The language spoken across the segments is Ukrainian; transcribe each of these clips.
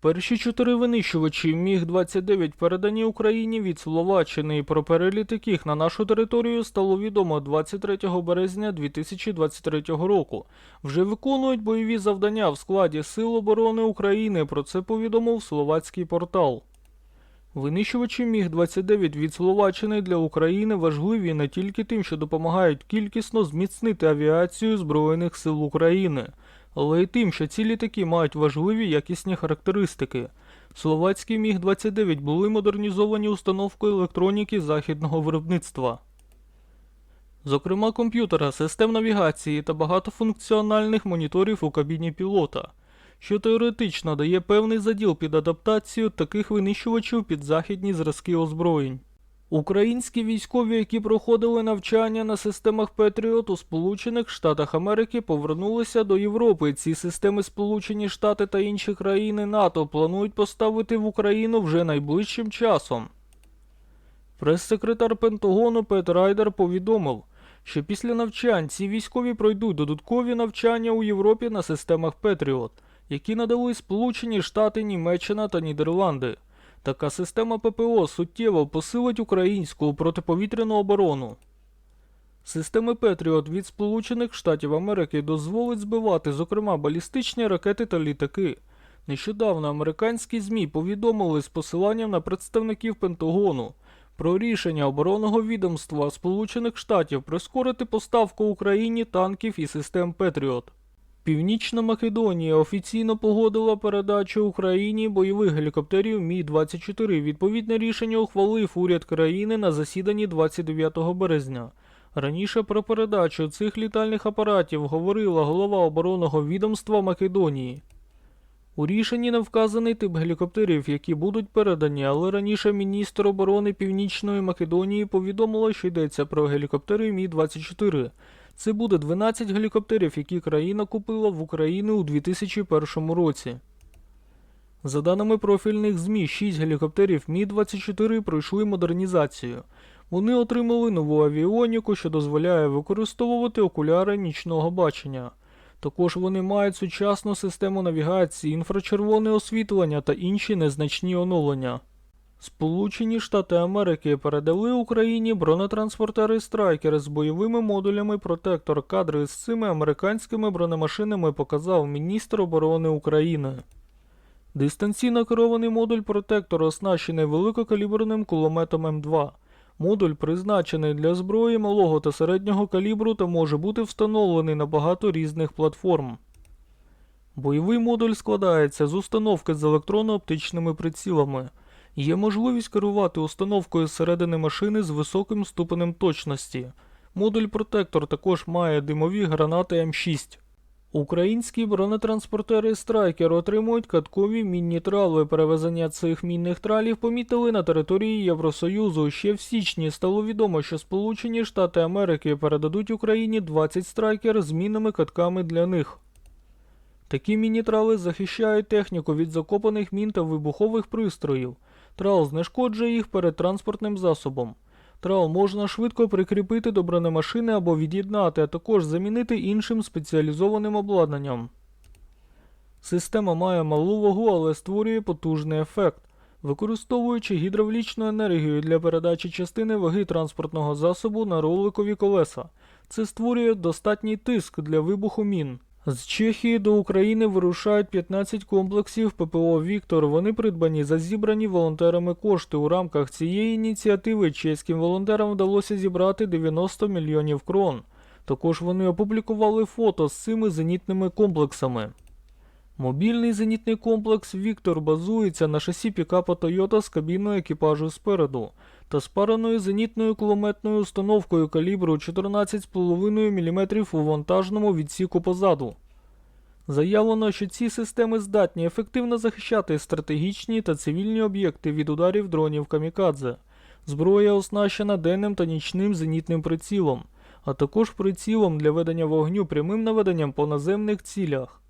Перші чотири винищувачі Міг-29 передані Україні від Словаччини. Про переліт яких на нашу територію стало відомо 23 березня 2023 року. Вже виконують бойові завдання в складі Сил оборони України. Про це повідомив словацький портал. Винищувачі Міг-29 від Словаччини для України важливі не тільки тим, що допомагають кількісно зміцнити авіацію Збройних сил України, але й тим, що ці літаки мають важливі якісні характеристики. Словацькі Міг-29 були модернізовані установкою електроніки західного виробництва. Зокрема, комп'ютера, систем навігації та багатофункціональних моніторів у кабіні пілота, що теоретично дає певний заділ під адаптацію таких винищувачів під західні зразки озброєнь. Українські військові, які проходили навчання на системах Петріот у Сполучених Штатах Америки, повернулися до Європи. Ці системи Сполучені Штати та інші країни НАТО планують поставити в Україну вже найближчим часом. Прес-секретар Пентагону Пет Райдер повідомив, що після навчань ці військові пройдуть додаткові навчання у Європі на системах Петріот, які надали Сполучені Штати, Німеччина та Нідерланди. Така система ППО суттєво посилить українську протиповітряну оборону. Системи Петріот від Сполучених Штатів Америки дозволить збивати, зокрема, балістичні ракети та літаки. Нещодавно американські ЗМІ повідомили з посиланням на представників Пентагону про рішення оборонного відомства Сполучених Штатів прискорити поставку Україні танків і систем Петріот. Північна Македонія офіційно погодила передачу Україні бойових гелікоптерів Мі-24. Відповідне рішення ухвалив уряд країни на засіданні 29 березня. Раніше про передачу цих літальних апаратів говорила голова оборонного відомства Македонії. У рішенні не вказаний тип гелікоптерів, які будуть передані, але раніше міністр оборони Північної Македонії повідомила, що йдеться про гелікоптери Мі-24. Це буде 12 гелікоптерів, які країна купила в Україні у 2001 році. За даними профільних ЗМІ, 6 гелікоптерів Мі-24 пройшли модернізацію. Вони отримали нову авіоніку, що дозволяє використовувати окуляри нічного бачення. Також вони мають сучасну систему навігації, інфрачервоне освітлення та інші незначні оновлення. Сполучені Штати Америки передали Україні бронетранспортери Страйкер з бойовими модулями Протектор. Кадри з цими американськими бронемашинами показав міністр оборони України. Дистанційно керований модуль Протектор оснащений великокаліберним кулеметом М2. Модуль призначений для зброї малого та середнього калібру та може бути встановлений на багато різних платформ. Бойовий модуль складається з установки з електронно-оптичними прицілами. Є можливість керувати установкою зсередини машини з високим ступенем точності. Модуль Протектор також має димові гранати М6. Українські бронетранспортери Страйкер отримують каткові мінні трали. Перевезення цих мінних тралів помітили на території Євросоюзу. Ще в січні стало відомо, що Сполучені Штати Америки передадуть Україні 20 страйкер з мінними катками для них. Такі міні-трали захищають техніку від закопаних мін та вибухових пристроїв. Трал знешкоджує їх перед транспортним засобом. Трал можна швидко прикріпити до бронемашини або від'єднати, а також замінити іншим спеціалізованим обладнанням. Система має малу вагу, але створює потужний ефект, використовуючи гідравлічну енергію для передачі частини ваги транспортного засобу на роликові колеса. Це створює достатній тиск для вибуху мін. З Чехії до України вирушають 15 комплексів ППО Віктор. Вони придбані за зібрані волонтерами кошти. У рамках цієї ініціативи чеським волонтерам вдалося зібрати 90 мільйонів крон. Також вони опублікували фото з цими зенітними комплексами. Мобільний зенітний комплекс Віктор базується на шасі пікапа Toyota з кабіною екіпажу спереду та спараною зенітною кулеметною установкою калібру 14,5 мм у вантажному відсіку позаду. Заявлено, що ці системи здатні ефективно захищати стратегічні та цивільні об'єкти від ударів дронів камікадзе. Зброя оснащена денним та нічним зенітним прицілом. а також прицілом для ведення вогню прямим наведенням по наземних цілях.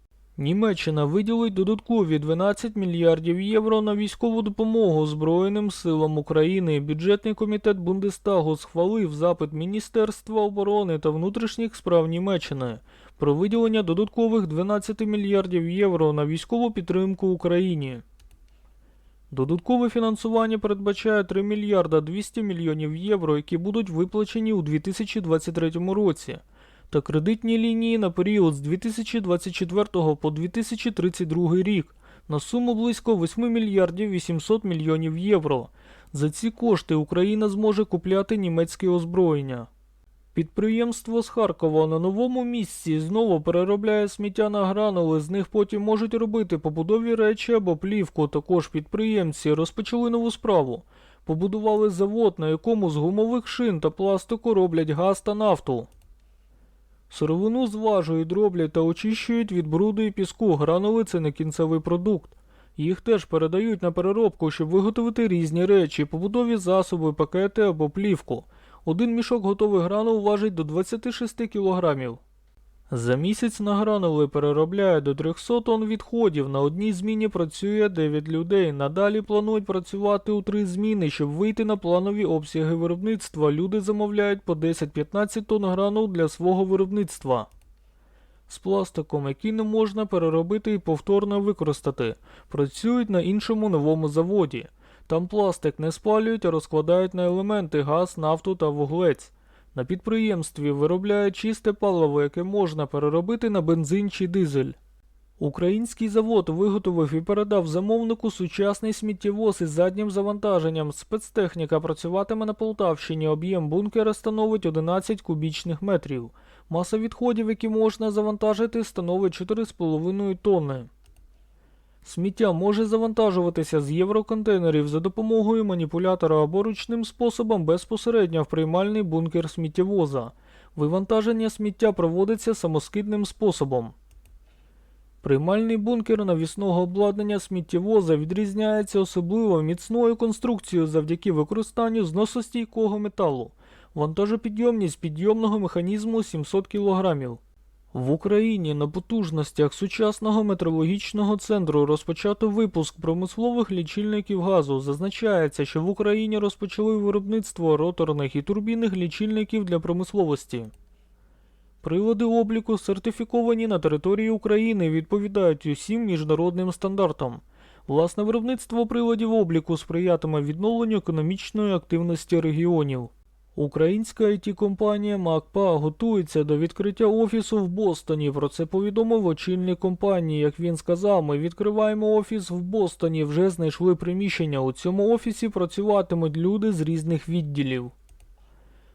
Німеччина виділить додаткові 12 мільярдів євро на військову допомогу Збройним силам України. Бюджетний комітет Бундестагу схвалив запит Міністерства оборони та внутрішніх справ Німеччини про виділення додаткових 12 мільярдів євро на військову підтримку Україні. Додаткове фінансування передбачає 3 мільярда 200 мільйонів євро, які будуть виплачені у 2023 році, та кредитні лінії на період з 2024 по 2032 рік на суму близько 8 мільярдів 800 мільйонів євро. За ці кошти Україна зможе купляти німецьке озброєння. Підприємство з Харкова на новому місці знову переробляє сміття на гранули, з них потім можуть робити побудові речі або плівку. Також підприємці розпочали нову справу. Побудували завод, на якому з гумових шин та пластику роблять газ та нафту. Сировину зважують, дроблять та очищують від бруду і піску. Гранули це не кінцевий продукт. Їх теж передають на переробку, щоб виготовити різні речі, побудові засоби, пакети або плівку. Один мішок готових гранул важить до 26 кілограмів. За місяць на гранули переробляє до 300 тонн відходів. На одній зміні працює 9 людей. Надалі планують працювати у три зміни, щоб вийти на планові обсяги виробництва. Люди замовляють по 10-15 тонн гранул для свого виробництва. З пластиком, який не можна переробити і повторно використати, працюють на іншому новому заводі. Там пластик не спалюють, а розкладають на елементи газ, нафту та вуглець. На підприємстві виробляють чисте паливо, яке можна переробити на бензин чи дизель. Український завод виготовив і передав замовнику сучасний сміттєвоз із заднім завантаженням. Спецтехніка працюватиме на Полтавщині. Об'єм бункера становить 11 кубічних метрів. Маса відходів, які можна завантажити, становить 4,5 тонни. Сміття може завантажуватися з євроконтейнерів за допомогою маніпулятора або ручним способом безпосередньо в приймальний бункер сміттєвоза. Вивантаження сміття проводиться самоскидним способом. Приймальний бункер навісного обладнання сміттєвоза відрізняється особливо міцною конструкцією завдяки використанню зносостійкого металу. Вантажопідйомність підйомного механізму 700 кг. В Україні на потужностях сучасного метрологічного центру розпочато випуск промислових лічильників газу. Зазначається, що в Україні розпочали виробництво роторних і турбінних лічильників для промисловості. Прилади обліку сертифіковані на території України відповідають усім міжнародним стандартам. Власне виробництво приладів обліку сприятиме відновленню економічної активності регіонів. Українська it компанія МакПа готується до відкриття офісу в Бостоні. Про це повідомив очільник компанії. Як він сказав, ми відкриваємо офіс в Бостоні. Вже знайшли приміщення. У цьому офісі працюватимуть люди з різних відділів.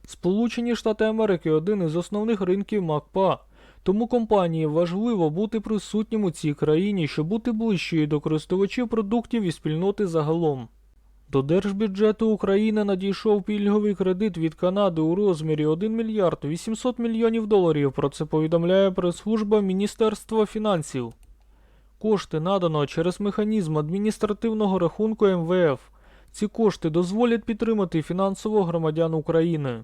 Сполучені Штати Америки один із основних ринків МакПа. Тому компанії важливо бути присутнім у цій країні, щоб бути ближчою до користувачів продуктів і спільноти загалом. До держбюджету України надійшов пільговий кредит від Канади у розмірі 1 мільярд 800 мільйонів доларів. Про це повідомляє прес-служба Міністерства фінансів. Кошти надано через механізм адміністративного рахунку МВФ. Ці кошти дозволять підтримати фінансово громадян України.